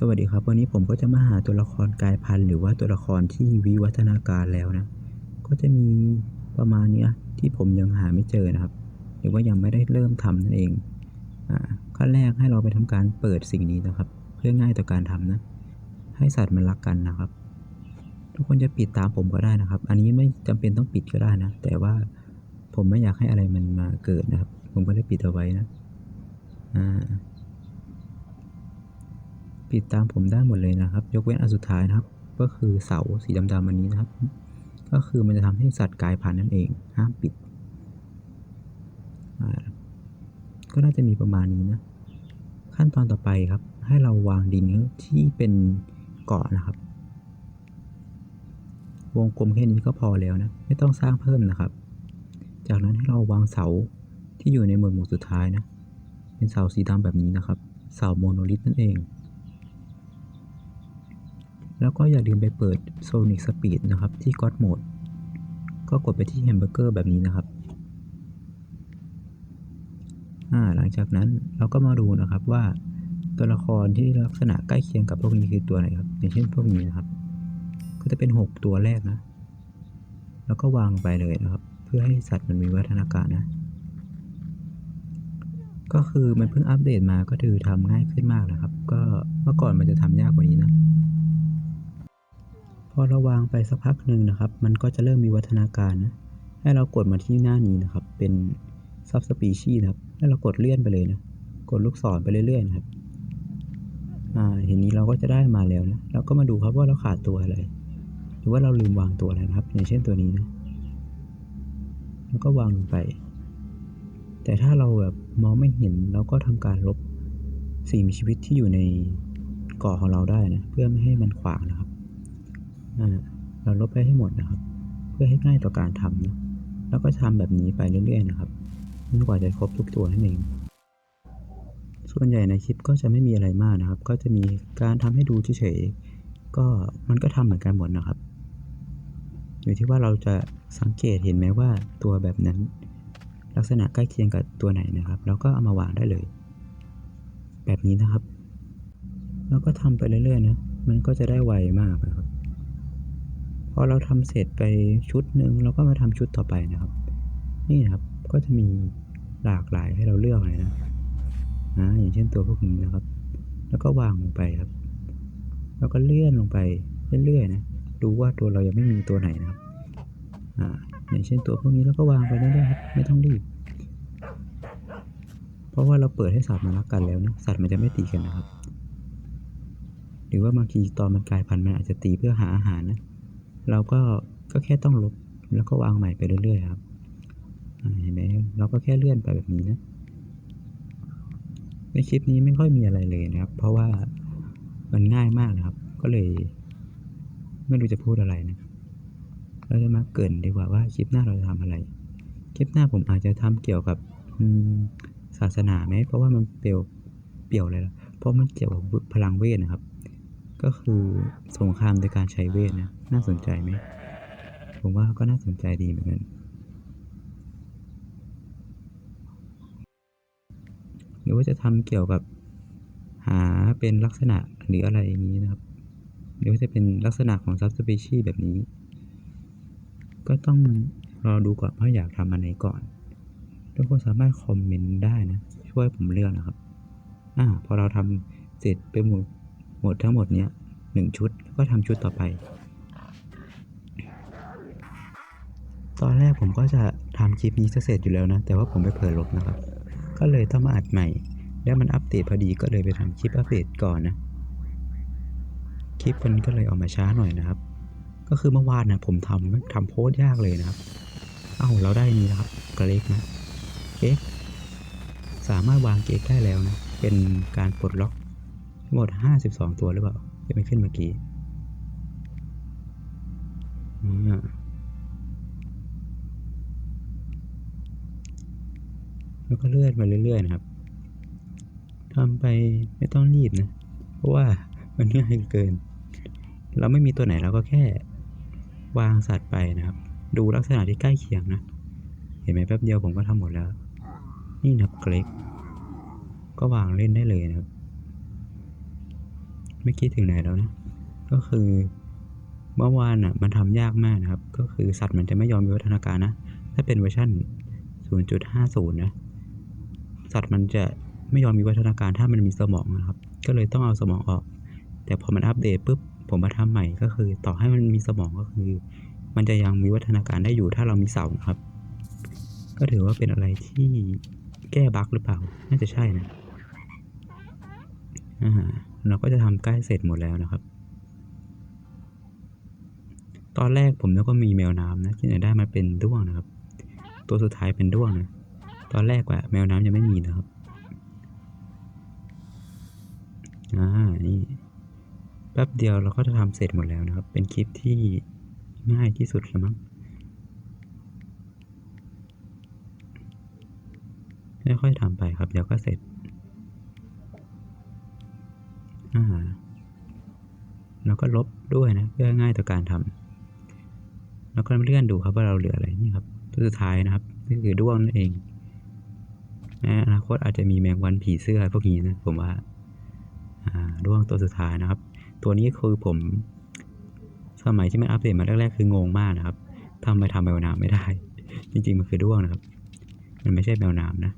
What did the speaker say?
สวัสดีครับ วันนี้ผมก็จะมาหาตัวละครกายพันธุ์หรือว่าตัวละครที่วิวัฒนาการแล้วนะ ก็จะมีประมาณเนี้ยที่ผมยังหาไม่เจอนะครับ หรือว่ายังไม่ได้เริ่มทำนั่นเองอ่าขั้นแรกให้เราไปทำการเปิดสิ่งนี้นะครับ เพื่อง่ายต่อการทำนะ ให้สัตว์มันรักกันนะครับ ทุกคนจะปิดตามผมก็ได้นะครับ อันนี้ไม่จำเป็นต้องปิดก็ได้นะ แต่ว่าผมไม่อยากให้อะไรมันมาเกิดนะครับ ผมก็เลยปิดเอาไว้นะอ่า ปิดตามผมได้หมดเลยนะครับ ยกเว้นอันสุดท้ายนะครับ ก็คือเสาสีดำๆอันนี้นะครับ ก็คือมันจะทำให้สัตว์กลายพันธุ์นั่นเองห้ามปิด ก็น่าจะมีประมาณนี้นะ ขั้นตอนต่อไปครับ ให้เราวางดินที่เป็นเกาะนะครับ วงกลมแค่นี้ก็พอแล้วนะ ไม่ต้องสร้างเพิ่มนะครับ จากนั้นให้เราวางเสาที่อยู่ในหมวดหมู่สุดท้ายนะ เป็นเสาสีดำแบบนี้นะครับ เสาโมโนลิทนั่นเอง แล้วก็อย่าลืมไปเปิด Sonic Speed นะครับ ที่ God Mode ก็กดไปที่แฮมเบอร์เกอร์แบบนี้นะครับหลังจากนั้นเราก็มาดูนะครับว่าตัวละครที่ลักษณะใกล้เคียงกับพวกนี้คือตัวไหนครับ อย่างเช่นพวกนี้นะครับ ก็จะเป็น 6 ตัวแรกนะ แล้วก็วางไปเลยนะครับ เพื่อให้สัตว์มันมีวัฒนาการนะ ก็คือมันเพิ่งอัปเดตมาก็คือทำง่ายขึ้นมากนะครับ ก็เมื่อก่อนมันจะทำยากกว่านี้นะ พอเราวางไปสักพักหนึ่งนะครับ มันก็จะเริ่มมีวัฒนาการนะ ให้เรากดมาที่หน้านี้นะครับ เป็นซับสปีชีนะครับ ให้เรากดเลื่อนไปเลยนะ กดลูกศรไปเรื่อยๆนะครับ อ่า เห็นนี้เราก็จะได้มาแล้วนะ เราก็มาดูครับว่าเราขาดตัวอะไร หรือว่าเราลืมวางตัวอะไรนะครับ อย่างเช่นตัวนี้นะ แล้วก็วางลงไป แต่ถ้าเราแบบมองไม่เห็นเราก็ทำการลบสิ่งมีชีวิตที่อยู่ในเกาะของเราได้นะ เพื่อไม่ให้มันขวางนะครับ เราลบไปให้หมดนะครับ เพื่อให้ง่ายต่อการทำนะแล้วก็ทำแบบนี้ไปเรื่อยๆนะครับจนกว่าจะครบทุกตัวนั่นเอง ส่วนใหญ่ในคลิปก็จะไม่มีอะไรมากนะครับ ก็จะมีการทำให้ดูเฉยๆก็มันก็ทำเหมือนกันหมดนะครับ อยู่ที่ว่าเราจะสังเกตเห็นไหมว่าตัวแบบนั้น ลักษณะใกล้เคียงกับตัวไหนนะครับ แล้วก็เอามาวางได้เลย แบบนี้นะครับ แล้วก็ทำไปเรื่อยๆนะมันก็จะได้ไวมากนะครับ พอเราทำเสร็จไปชุดหนึ่งเราก็มาทำชุดต่อไปนะครับ นี่นะครับก็จะมีหลากหลายให้เราเลือกเลยนะอ่าอย่างเช่นตัวพวกนี้นะครับ แล้วก็วางลงไปครับ แล้วก็เลื่อนลงไปเรื่อยๆนะดูว่าตัวเรายังไม่มีตัวไหนนะครับอ่าอย่างเช่นตัวพวกนี้เราก็วางไปเรื่อยๆครับไม่ต้องรีบ เพราะว่าเราเปิดให้สัตว์มารักกันแล้วนะสัตว์มันจะไม่ตีกันนะครับ หรือว่าบางทีตอนมันกลายพันธุ์มันอาจจะตีเพื่อหาอาหารนะ เราก็ก็แค่ต้องลบแล้วก็วางใหม่ไปเรื่อยๆครับเห็นไหมเราก็แค่เลื่อนไปแบบนี้นะในคลิปนี้ไม่ค่อยมีอะไรเลยนะครับ เพราะว่ามันง่ายมากนะครับ ก็เลย ไม่รู้จะพูดอะไรนะเราจะมาเกินดีกว่าว่าคลิปหน้าเราจะทำอะไร คลิปหน้าผมอาจจะทำเกี่ยวกับศาสนาไหมเพราะว่ามันเปรียวเปรียวเลยเพราะมันเกี่ยวกับพลังเวทนะครับ ก็คือสงครามโดยการใช้เวทนะ น่าสนใจไหม ผมว่าก็น่าสนใจดีเหมือนกันหรือว่าจะทำเกี่ยวกับหาเป็นลักษณะหรืออะไรอย่างนี้นะครับ หรือว่าจะเป็นลักษณะของซับสเปชีแบบนี้ ก็ต้องรอดูก่อนว่าอยากทำอันไหนก่อนทุกคนสามารถคอมเมนต์ได้นะ ช่วยผมเลือกนะครับ อ่า พอเราทำเสร็จไปหมด มดทั้งหมดเนี้ยหนึ่งชุดก็ทำชุดต่อไป ตอนแรกผมก็จะทำคลิปนี้เสร็จอยู่แล้วนะ แต่ว่าผมไปเผลอลบนะครับ ก็เลยต้องมาอัดใหม่ แล้วมันอัปเดตพอดีก็เลยไปทำคลิปอัปเดตก่อนนะ คลิปมันก็เลยออกมาช้าหน่อยนะครับ ก็คือเมื่อวานนะผมทำทำโพสยากเลยนะครับ เอ้าเราได้นี้นะครับกระเล็กนะเก๊กสามารถวางเก๊กได้แล้วนะ เป็นการปลดล็อก ทั้งหมด52ตัวหรือเปล่าที่มันขึ้นเมื่อกี้แล้วก็เลื่อนไปเรื่อย ๆ นะครับทำไปไม่ต้องรีบนะ เพราะว่ามันง่ายเกิน เราไม่มีตัวไหนเราก็แค่ วางสัตว์ไปนะครับ ดูลักษณะที่ใกล้เคียงนะ เห็นไหมแป๊บเดียวผมก็ทำหมดแล้ว นี่นับเกรกก็วางเล่นได้เลยนะครับ ไม่คิดถึงไหนแล้วนะ ก็คือเมื่อวานอะมันทำยากมากนะครับ ก็คือสัตว์มันจะไม่ยอมวิวัฒนาการนะ ถ้าเป็นเวอร์ชัน0.50 นะ สัตว์มันจะไม่ยอมมีวัฒนาการถ้ามันมีสมองนะครับ ก็เลยต้องเอาสมองออก แต่พอมันอัปเดตปุ๊บผมมาทำใหม่ก็คือ ต่อให้มันมีสมองก็คือ มันจะยังมีวัฒนาการได้อยู่ถ้าเรามีเสาครับ ก็ถือว่าเป็นอะไรที่แก้บั๊กหรือเปล่า น่าจะใช่นะอ่า เราก็จะทำใกล้เสร็จหมดแล้วนะครับ ตอนแรกผมนึกว่ามีแมวน้ำนะที่ไหนได้มาเป็นด้วงนะครับ ตัวสุดท้ายเป็นด้วงนะตอนแรกว่าแมวน้ำยังไม่มีนะครับอ่านี่แป๊บเดียวเราก็จะทำเสร็จหมดแล้วนะครับ เป็นคลิปที่ง่ายที่สุดแล้วมั้งค่อยๆทำไปครับเดี๋ยวก็เสร็จ อ่า แล้วก็ลบด้วยนะ เพื่อง่ายต่อการทำแล้วก็เลื่อนดูครับว่าเราเหลืออะไรนี่ครับตัวสุดท้ายนะครับนี่คือด้วงนั่นเองในอนาคตอาจจะมีแมงวันผีเสื้อพวกนี้นะผมว่าอ่าด้วงตัวสุดท้ายนะครับ ตัวนี้คือผมสมัยที่มันอัปเดตมาแรกๆคืองงมากนะครับทำไปทำแมวน้ำไม่ได้ จริงๆมันคือด้วงนะครับ มันไม่ใช่แมวน้ำนะ